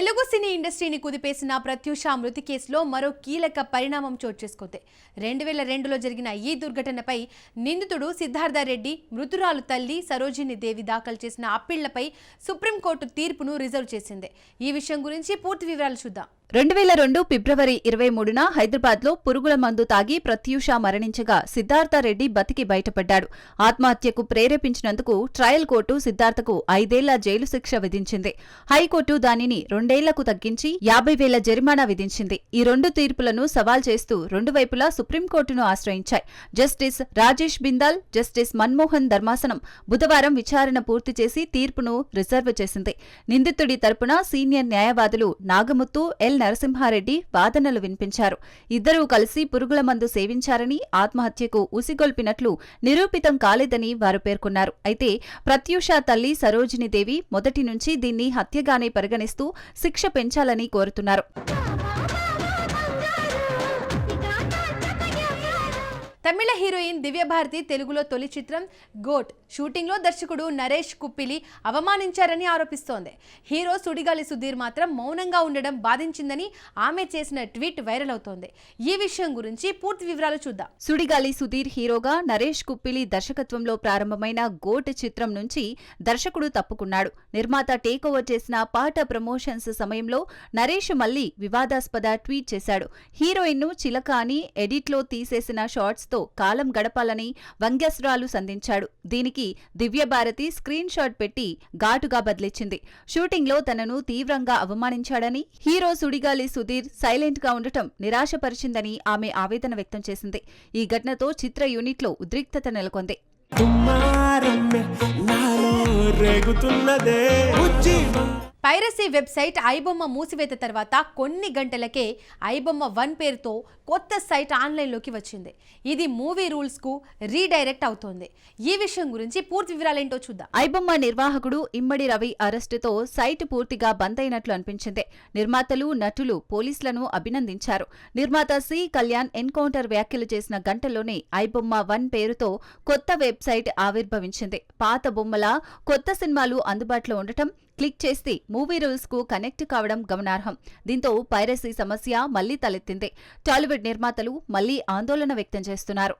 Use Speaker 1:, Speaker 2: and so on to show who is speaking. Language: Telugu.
Speaker 1: తెలుగు సినీ ఇండస్ట్రీని కుదిపేసిన ప్రత్యూష మృతి కేసులో మరో కీలక పరిణామం చోటు చేసుకుంది. రెండు వేల రెండులో జరిగిన ఈ దుర్ఘటనపై నిందితుడు సిద్ధార్థ రెడ్డి మృతురాలు తల్లి సరోజిని దేవి దాఖలు చేసిన అప్పీళ్ళపై సుప్రీంకోర్టు తీర్పును రిజర్వ్ చేసింది. ఈ విషయం గురించి పూర్తి వివరాలు చూద్దాం.
Speaker 2: రెండు వేల రెండు ఫిబ్రవరి ఇరవై మూడున హైదరాబాద్లో పురుగుల మందు తాగి ప్రత్యూష మరణించగా సిద్ధార్థ రెడ్డి బతికి బయటపడ్డాడు. ఆత్మహత్యకు ప్రేరేపించినందుకు ట్రయల్ కోర్టు సిద్ధార్థకు ఐదేళ్ళ జైలు శిక్ష విధించింది. హైకోర్టు దానిని రెండేళ్ళకు తగ్గించి యాభై వేల జరిమానా విధించింది. ఈ రెండు తీర్పులను సవాల్ చేస్తూ రెండు వైపులా సుప్రీంకోర్టును ఆశ్రయించాయి. జస్టిస్ రాజేష్ బిందాల్ జస్టిస్ మన్మోహన్ ధర్మాసనం బుధవారం విచారణ పూర్తి చేసి తీర్పును రిజర్వ్ చేసింది. నిందితుడి తరపున సీనియర్ న్యాయవాదులు నాగముత్తు ఎల్. నరసింహారెడ్డి వాదనలు వినిపించారు. ఇద్దరూ కలిసి పురుగుల మందు సేవించారని ఆత్మహత్యకు ఉసిగొల్పినట్లు నిరూపితం కాలేదని వారు పేర్కొన్నారు. అయితే ప్రత్యూష తల్లి సరోజినీదేవి మొదటి నుంచి దీన్ని హత్యగానే పరిగణిస్తూ శిక్ష పెంచాలని కోరుతున్నారు.
Speaker 1: తమిళ హీరోయిన్ దివ్యభారతి తెలుగులో తొలి చిత్రం గోట్. షూటింగ్లో దర్శకుడు నరేష్ కుప్పిలి అవమానించారని ఆరోపిస్తోంది. హీరో సుడిగాలి సుధీర్ మాత్రం మౌనంగా ఉండడం బాధించిందని ఆమె చేసిన ట్వీట్ వైరల్ అవుతోంది. ఈ విషయం గురించి పూర్తి వివరాలు చూద్దాం.
Speaker 2: సుడిగాలి సుధీర్ హీరోగా నరేష్ కుప్పిలి దర్శకత్వంలో ప్రారంభమైన గోట్ చిత్రం నుంచి దర్శకుడు తప్పుకున్నాడు. నిర్మాత టేక్ ఓవర్ చేసిన పాట ప్రమోషన్స్ సమయంలో నరేష్ మళ్ళీ వివాదాస్పద ట్వీట్ చేశాడు. హీరోయిన్ను చిలక అని ఎడిట్లో తీసేసిన షార్ట్స్తో తో కాలం గడపాలని వంగ్యస్రాలు సంధించాడు. దీనికి దివ్యభారతి స్క్రీన్ షాట్ పెట్టి ఘాటుగా బదిలిచ్చింది. షూటింగ్లో తనను తీవ్రంగా అవమానించాడని హీరో సుడిగాలి సుధీర్ సైలెంట్గా ఉండటం నిరాశపరిచిందని ఆమె ఆవేదన వ్యక్తం చేసింది. ఈ ఘటనతో చిత్ర యూనిట్లో ఉద్రిక్తత నెలకొంది.
Speaker 3: తుమ్మారమ్మె నాలో రేగుతున్నదే.
Speaker 1: పైరసీ వెబ్సైట్ ఐబొమ్మ మూసివేత తర్వాత కొన్ని గంటలకే ఐబొమ్మ వన్ పేరుతో కొత్త సైట్ ఆన్లైన్లోకి వచ్చింది. ఇది మూవీ రూల్స్కు రీడైరెక్ట్ అవుతోంది. ఈ విషయం గురించి పూర్తి వివరాలేంటో చూద్దాం.
Speaker 2: ఐబొమ్మ నిర్వాహకుడు ఇమ్మడి రవి అరెస్టుతో సైట్ పూర్తిగా బంద్ అయినట్లు అనిపించింది. నిర్మాతలు నటులు పోలీసులను అభినందించారు. నిర్మాత సి. కళ్యాణ్ ఎన్కౌంటర్ వ్యాఖ్యలు చేసిన గంటలోనే ఐబొమ్మ వన్ పేరుతో కొత్త వెబ్సైట్ ఆవిర్భవించింది. పాత బొమ్మల కొత్త సినిమాలు అందుబాటులో ఉండటం క్లిక్ చేస్తే మూవీ రూల్స్కు కనెక్ట్ కావడం గమనార్హం. దీంతో పైరసీ సమస్య మళ్ళీ తలెత్తింది. టాలీవుడ్ నిర్మాతలు మళ్ళీ ఆందోళన వ్యక్తం చేస్తున్నారు.